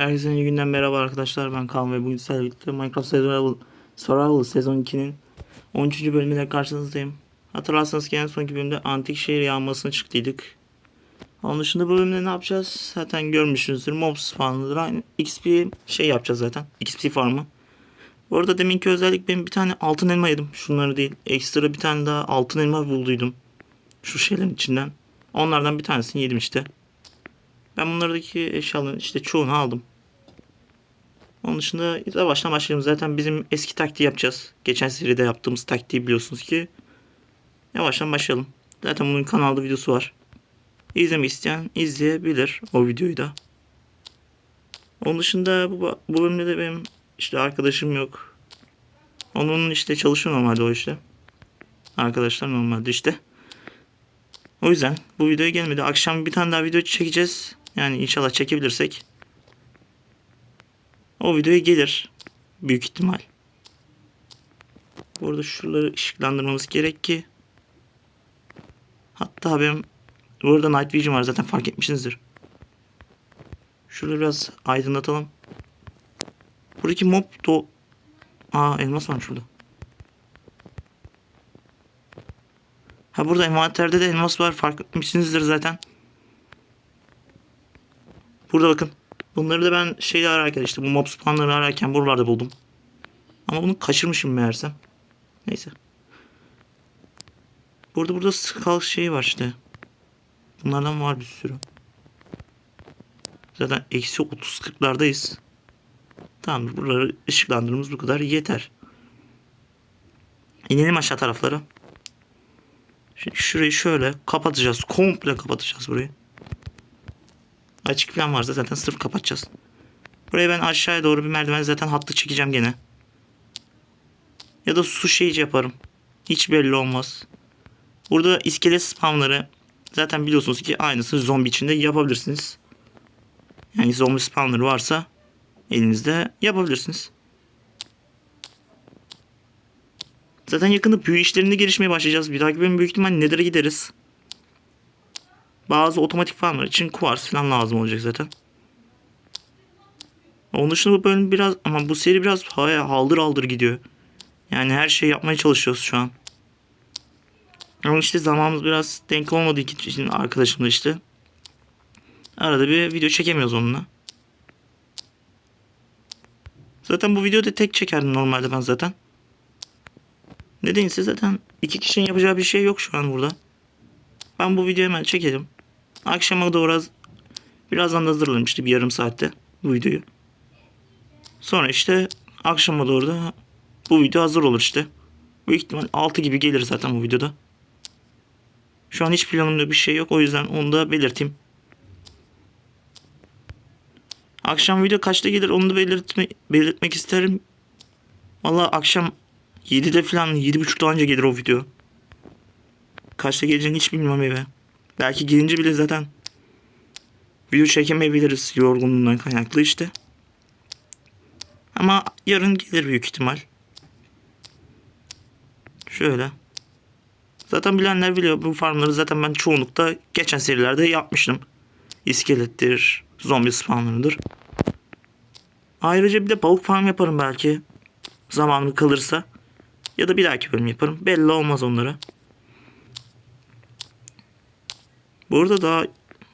Herkese iyi günden merhaba arkadaşlar. Ben Kaan ve bugün sizlerle birlikte Minecraft Survival, Survival sezon 2'nin 13. bölümüyle karşınızdayım. Hatırlarsanız ki en sonki bölümde antik şehir yağmasına çıktıydık. Onun dışında bu bölümde ne yapacağız? Zaten görmüşsünüzdür. Mob spawnlıdır. Aynı XP şey yapacağız zaten. XP farmı. Bu arada deminki özellik benim bir tane altın elma yedim. Şunları değil. Ekstra bir tane daha altın elma bulduydum. Şu şeylerin içinden. Onlardan bir tanesini yedim işte. Ben bunlardaki eşyaların işte çoğunu aldım. Onun dışında yavaştan başlayalım. Zaten bizim eski taktiği yapacağız. Geçen seride yaptığımız taktiği biliyorsunuz ki. Yavaştan başlayalım. Zaten bunun kanalda videosu var. İzlemek isteyen izleyebilir o videoyu da. Onun dışında bu, bu bölümde de benim işte arkadaşım yok. Onun işte çalışıyor normalde o işte. Arkadaşlar normalde işte. O yüzden bu videoya gelmedi. Akşam bir tane daha video çekeceğiz. Yani inşallah çekebilirsek. O videoya gelir. Büyük ihtimal. Burada şuraları ışıklandırmamız gerek ki. Hatta benim burada Night Vision var zaten fark etmişsinizdir. Şuraları biraz aydınlatalım. Buradaki mob do... Aa elmas var şurada. Ha burada envanterde de elmas var fark etmişsinizdir zaten. Burada bakın. Bunları da ben şeyi ararken işte bu mob spawnları ararken buralarda buldum. Ama bunu kaçırmışım meğersem. Neyse. Burada burada skull şeyi var işte. Bunlardan var bir sürü. Zaten eksi 30-40'lardayız. Tamam buraları ışıklandırmamız bu kadar yeter. İnelim aşağı taraflara. Şimdi şurayı şöyle kapatacağız. Komple kapatacağız burayı. Açık falan varsa zaten sırf kapatacağız. Buraya ben aşağıya doğru bir merdiven zaten hattı çekeceğim gene. Ya da su şeyci yaparım. Hiç belli olmaz. Burada iskelet spamları zaten biliyorsunuz ki aynısını zombi içinde yapabilirsiniz. Yani zombi spamları varsa elinizde yapabilirsiniz. Zaten yakında büyü işlerinde gelişmeye başlayacağız. Bir dahaki bölüm büyük ihtimal Nether'a gideriz. Bazı otomatik farmlar için kuvars falan lazım olacak zaten. Onun dışında bu bölüm biraz ama bu seri biraz haya haldır haldır gidiyor. Yani her şeyi yapmaya çalışıyoruz şu an. Ama işte zamanımız biraz denk olmadığı için arkadaşımla işte. Arada bir video çekemiyoruz onunla. Zaten bu videoda tek çekerdim normalde ben zaten. Nedense zaten iki kişinin yapacağı bir şey yok şu an burada. Ben bu videoyu hemen çekelim. Akşama doğru az, birazdan da hazırlarım işte bir yarım saatte bu videoyu. Sonra işte akşama doğru da bu video hazır olur işte. Büyük ihtimal 6 gibi gelir zaten bu videoda. Şu an hiç planımda bir şey yok o yüzden onu da belirteyim. Akşam video kaçta gelir onu da belirtme, belirtmek isterim. Valla akşam 7'de falan 7.30'da anca gelir o video. Kaçta geleceğini hiç bilmiyorum eve. Belki gelince bile zaten video çekemeyebiliriz yorgunluğundan kaynaklı işte. Ama yarın gelir büyük ihtimal. Şöyle. Zaten bilenler biliyor bu farmları zaten ben çoğunlukta geçen serilerde yapmıştım. İskelettir, zombi spawnlarıdır. Ayrıca bir de balık farm yaparım belki. Zamanım kalırsa. Ya da bir dahaki bölüm yaparım. Belli olmaz onlara. Bu arada daha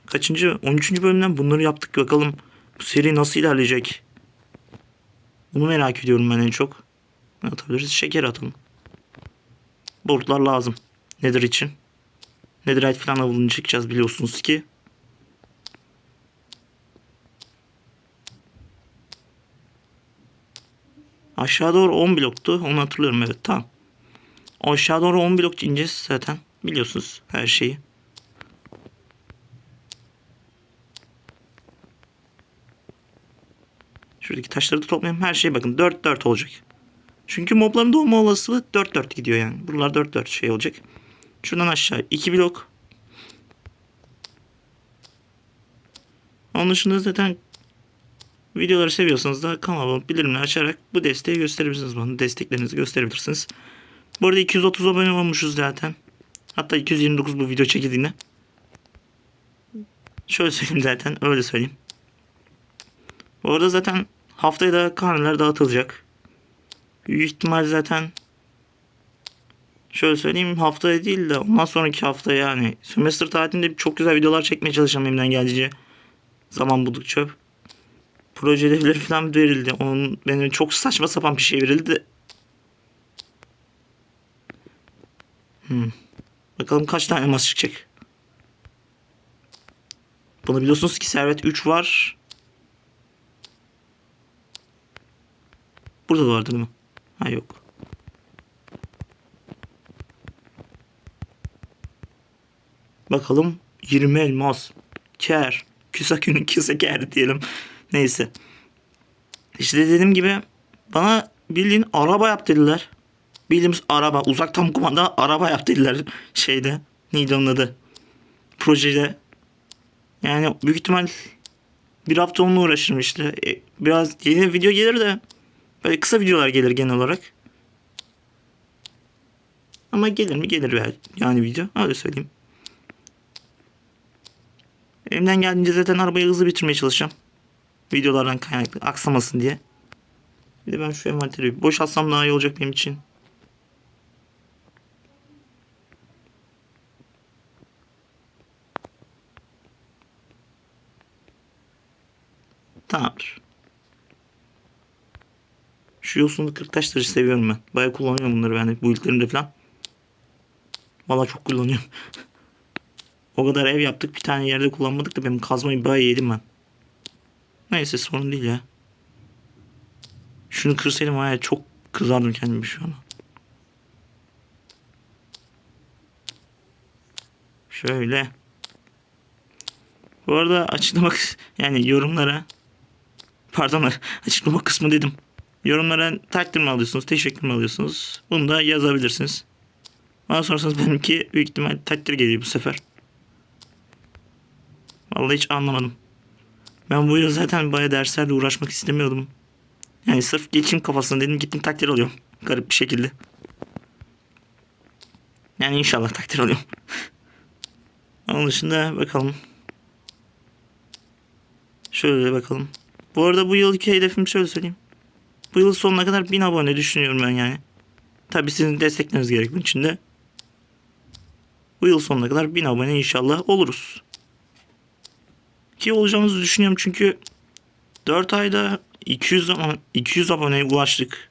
kaçıncı 13. bölümden bunları yaptık. Bakalım bu seri nasıl ilerleyecek. Bunu merak ediyorum ben en çok. Ne atabiliriz? Şeker atalım. Boardlar lazım. Nedir için? Netherite falan avını çıkacağız biliyorsunuz ki. Aşağı doğru 10 bloktu. Onu hatırlıyorum evet tamam. Aşağı doğru 10 blok ineceğiz zaten. Biliyorsunuz her şeyi. Şuradaki taşları da toplayayım. Her şey bakın 4-4 olacak. Çünkü mobların doğma olasılığı 4-4 gidiyor yani. Buralar 4-4 şey olacak. Şuradan aşağı 2 blok. Onun dışında zaten videoları seviyorsanız da kanalıma bildirimleri açarak bu desteği gösterebilirsiniz bana. Desteklerinizi gösterebilirsiniz. Bu arada 230 abone olmuşuz zaten. Hatta 229 bu video çekildiğinde. Şöyle söyleyeyim zaten öyle söyleyeyim. Bu arada zaten haftaya da karneler dağıtılacak. Büyük ihtimal zaten şöyle söyleyeyim haftaya değil de ondan sonraki hafta yani sömestr tatilinde çok güzel videolar çekmeye çalışacağım elimden geldiğince. Zaman buldukça. Proje ödevleri falan verildi. Onun benim çok saçma sapan bir şey verildi de. Hmm. Bakalım kaç tane elmas çıkacak. Bunu biliyorsunuz ki servet 3 var. Burada da vardı değil mi? Ha yok. Bakalım 20 elmas. Ker. Küsakünün küseker diyelim. Neyse. İşte dediğim gibi bana bildiğin araba yap dediler. Bildiğimiz araba. Uzaktan kumanda araba yap dediler. Şeyde. Neydi onun adı? Projede. Yani büyük ihtimal bir hafta onunla uğraşırım işte. E, Biraz yeni video gelir de böyle kısa videolar gelir genel olarak. Ama gelir mi gelir yani video öyle söyleyeyim. Elimden geldiğince zaten arabayı hızlı bitirmeye çalışacağım. Videolardan kaynaklı aksamasın diye. Bir de ben şu envanteri boşaltsam daha iyi olacak benim için. Tamamdır. Şu yosunlu kırk taşları seviyorum ben. Bayağı kullanıyorum bunları ben de bu ilklerimde falan. Valla çok kullanıyorum. o kadar ev yaptık bir tane yerde kullanmadık da benim kazmayı bayağı yedim ben. Neyse sorun değil ya. Şunu kırsaydım ya çok kızardım kendimi şu an. Şöyle. Bu arada açıklamak yani yorumlara pardon açıklama kısmı dedim. Yorumlara takdir mi alıyorsunuz, teşekkür mü alıyorsunuz? Bunu da yazabilirsiniz. Bana sorarsanız benimki büyük ihtimal takdir geliyor bu sefer. Vallahi hiç anlamadım. Ben bu yıl zaten bayağı derslerle uğraşmak istemiyordum. Yani sırf geçim kafasına dedim gittim takdir alıyorum. Garip bir şekilde. Yani inşallah takdir alıyorum. Onun dışında bakalım. Şöyle bakalım. Bu arada bu yılki hedefim şöyle söyleyeyim. Bu yıl sonuna kadar 1000 abone düşünüyorum ben yani. Tabi sizin destekleriniz gerek bunun için de. Bu yıl sonuna kadar 1000 abone inşallah oluruz. Ki olacağımızı düşünüyorum çünkü 4 ayda 200 abone, 200 aboneye ulaştık.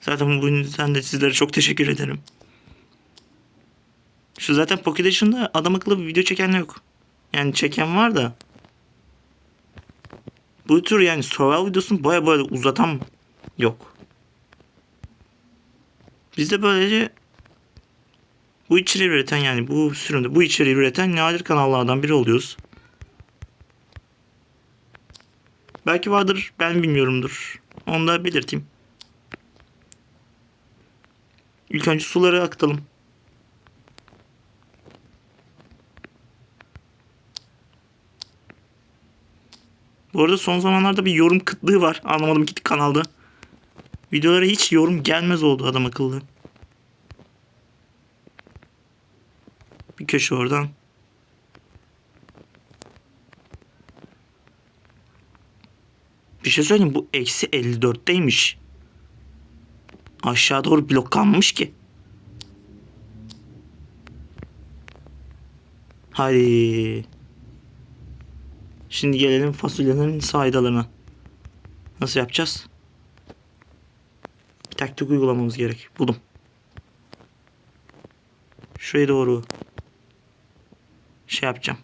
Zaten bu yüzden de sizlere çok teşekkür ederim. Şu zaten Pocket Edition'da adam akıllı bir video çeken yok. Yani çeken var da. Bu tür yani survival videosunu baya baya uzatan yok. Biz de böylece bu içeriği üreten yani bu sürümde bu içeriği üreten nadir kanallardan biri oluyoruz. Belki vardır ben bilmiyorumdur. Onu da belirteyim. İlk önce suları akıtalım. Bu arada son zamanlarda bir yorum kıtlığı var. Anlamadım gitti kanalda. Videolara hiç yorum gelmez oldu adam akıllı. Bir köşe oradan. Bir şey söyleyeyim bu eksi 54'teymiş. Aşağı doğru bloklanmış ki. Hadi. Şimdi gelelim fasulyenin faydalarına. Nasıl yapacağız? Bir taktik uygulamamız gerek. Buldum. Şuraya doğru şey yapacağım.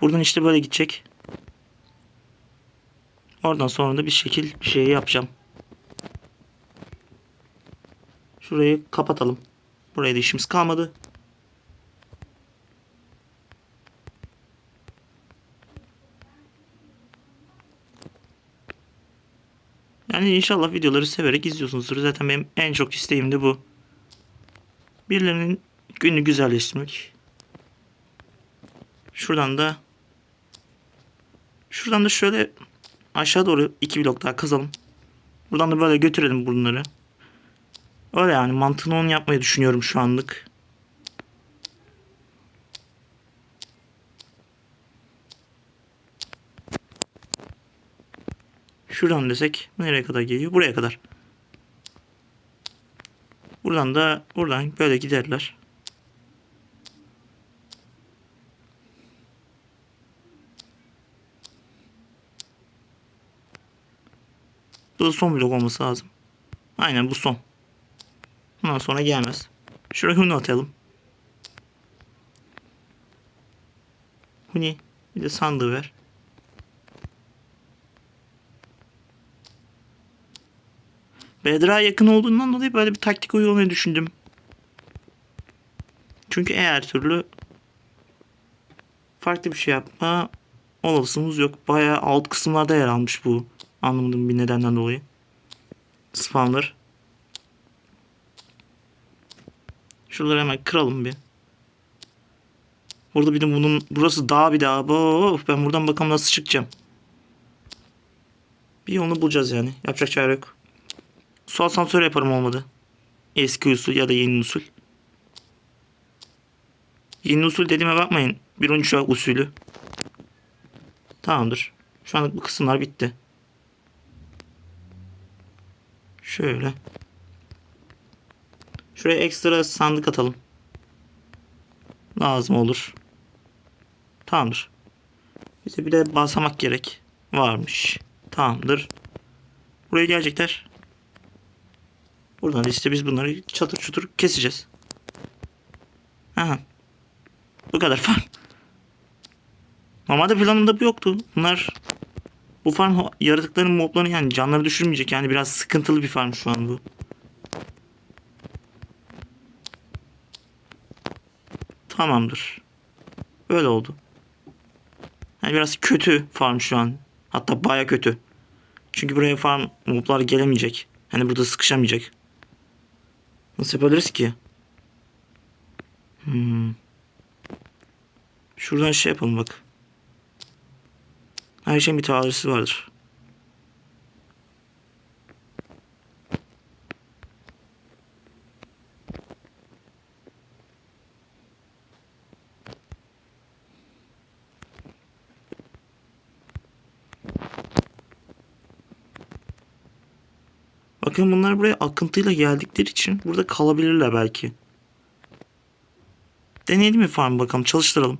Buradan işte böyle gidecek. Oradan sonra da bir şekil bir şey yapacağım. Şurayı kapatalım. Buraya da işimiz kalmadı. Yani inşallah videoları severek izliyorsunuzdur. Zaten benim en çok isteğim de bu. Birilerinin günü güzelleştirmek. Şuradan da şuradan da şöyle aşağı doğru iki blok daha kazalım. Buradan da böyle götürelim bunları. Öyle yani mantığını onu yapmayı düşünüyorum şu anlık. Şuradan desek nereye kadar geliyor? Buraya kadar. Buradan da buradan böyle giderler. Bu da son blok olması lazım. Aynen bu son. Bundan sonra gelmez. Şuraya huni atalım. Huni. Bir de sandığı ver. Bedra yakın olduğundan dolayı böyle bir taktik uygulamayı düşündüm. Çünkü eğer türlü farklı bir şey yapma olasılığımız yok. Bayağı alt kısımlarda yer almış bu. Anlamadığım bir nedenden dolayı. Spawner. Şuraları hemen kıralım bir. Burada bir de bunun burası dağ bir dağ. Of, ben buradan bakalım nasıl çıkacağım. Bir yolunu bulacağız yani. Yapacak çare yok. Su asansörü yaparım olmadı. Eski usul ya da yeni usul. Yeni usul dediğime bakmayın. 1.13 usulü. Tamamdır. Şu anlık bu kısımlar bitti. Şöyle. Şuraya ekstra sandık atalım. Lazım olur. Tamamdır. Bize bir de basamak gerek. Varmış. Tamamdır. Buraya gelecekler. Buradan işte biz bunları çatır çutur keseceğiz. Aha. Bu kadar farm. Normalde planımda bu yoktu. Bunlar bu farm yaratıkların moblarını yani canları düşürmeyecek. Yani biraz sıkıntılı bir farm şu an bu. Tamamdır. Böyle oldu. Yani biraz kötü farm şu an. Hatta baya kötü. Çünkü buraya farm moblar gelemeyecek. Hani burada sıkışamayacak. Nasıl yapabiliriz ki? Hmm. Şuradan şey yapalım bak. Her şeyin bir tarihi vardır. Bakın bunlar buraya akıntıyla geldikleri için burada kalabilirler belki. Deneyelim mi farm bakalım çalıştıralım.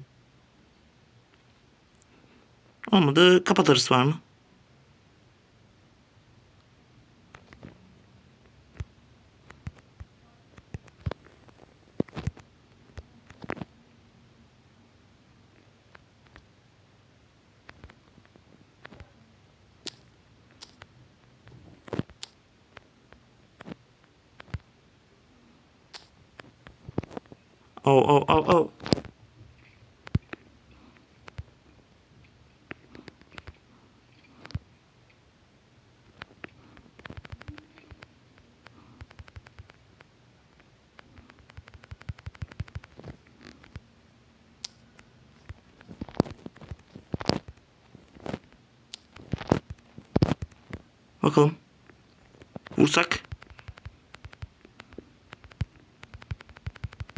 Olmadı kapatırız var mı? Oh oh oh oh. Bakalım. Vursak.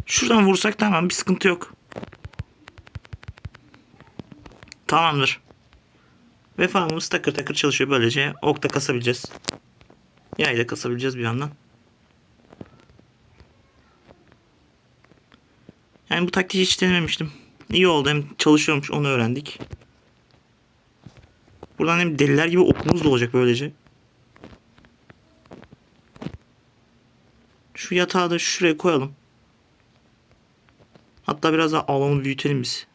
Şuradan vursak tamam bir sıkıntı yok. Tamamdır. Ve farmımız takır takır çalışıyor böylece. Ok da kasabileceğiz. Yay da kasabileceğiz bir yandan. Yani bu taktiği hiç denememiştim. İyi oldu hem çalışıyormuş onu öğrendik. Buradan hem deliler gibi okumuz da olacak böylece. Şu yatağı da şuraya koyalım. Hatta biraz daha alanı büyütelim biz.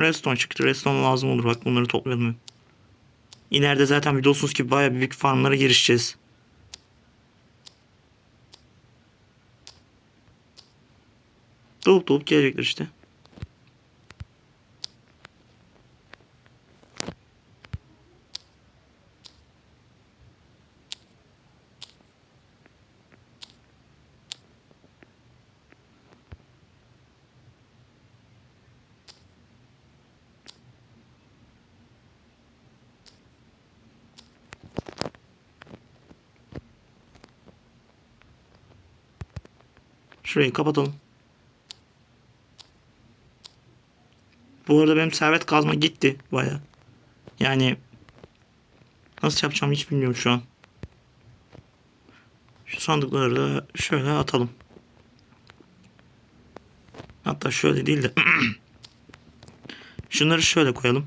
Redstone çıktı. Redstone lazım olur. Bak bunları toplayalım. İleride zaten biliyorsunuz ki baya büyük farmlara girişeceğiz. Dolup dolup gelecekler işte. Şurayı kapatalım. Bu arada benim servet kazma gitti baya. Yani nasıl yapacağım hiç bilmiyorum şu an. Şu sandıkları da şöyle atalım. Hatta şöyle değil de şunları şöyle koyalım.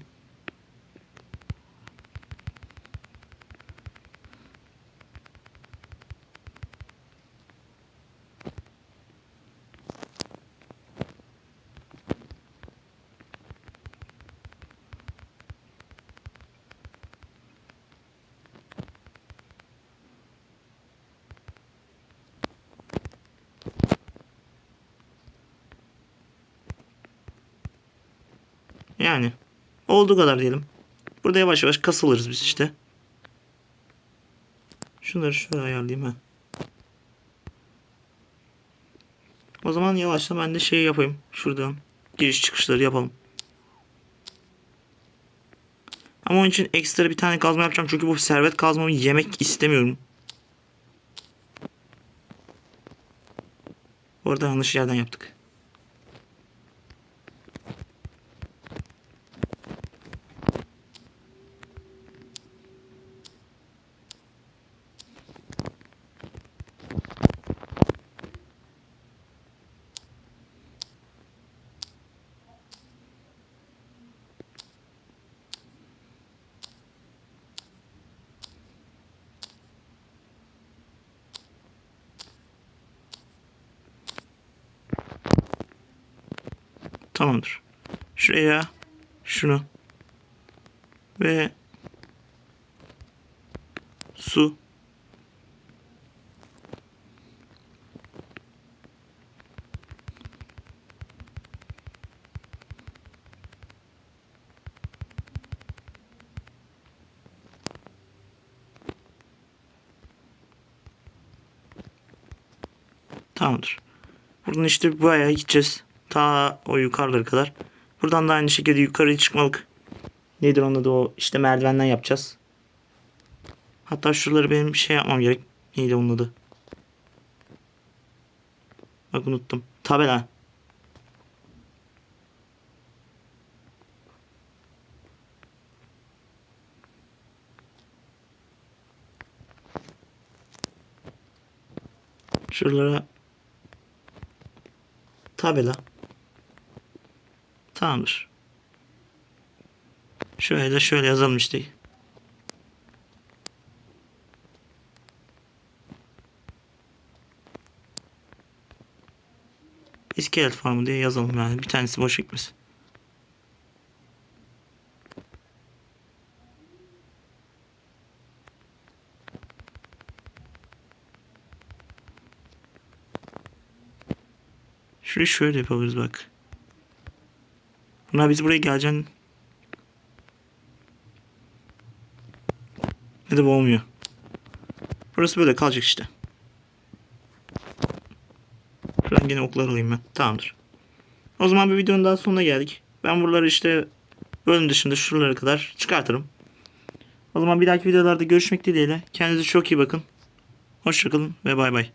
Yani olduğu kadar diyelim. Burada yavaş yavaş kasılırız biz işte. Şunları şöyle ayarlayayım ha. O zaman yavaşla ben de şey yapayım. Şuradan giriş çıkışları yapalım. Ama onun için ekstra bir tane kazma yapacağım. Çünkü bu servet kazmamı yemek istemiyorum. Orada yanlış yerden yaptık. Tamamdır. Şuraya şunu ve su Tamamdır. Buradan işte buraya gideceğiz. Ta o yukarılara kadar. Buradan da aynı şekilde yukarı çıkmalık. Nedir onun adı o işte merdivenden yapacağız. Hatta şuraları benim şey yapmam gerek. Neydi onun adı? Bak unuttum. Tabela. Şuralara tabela. Tamamdır. Şöyle de şöyle yazalım işte. İskelet farmı diye yazalım yani. Bir tanesi boş gitmesin. Şurayı şöyle yapabiliriz bak. Bunlar biz buraya geleceksin. Ne de bu olmuyor. Burası böyle kalacak işte. Şuradan gene oklar alayım ben. Tamamdır. O zaman bir videonun daha sonuna geldik. Ben buraları işte bölüm dışında şuralara kadar çıkartırım. O zaman bir dahaki videolarda görüşmek dileğiyle. Kendinize çok iyi bakın. Hoşçakalın ve bay bay.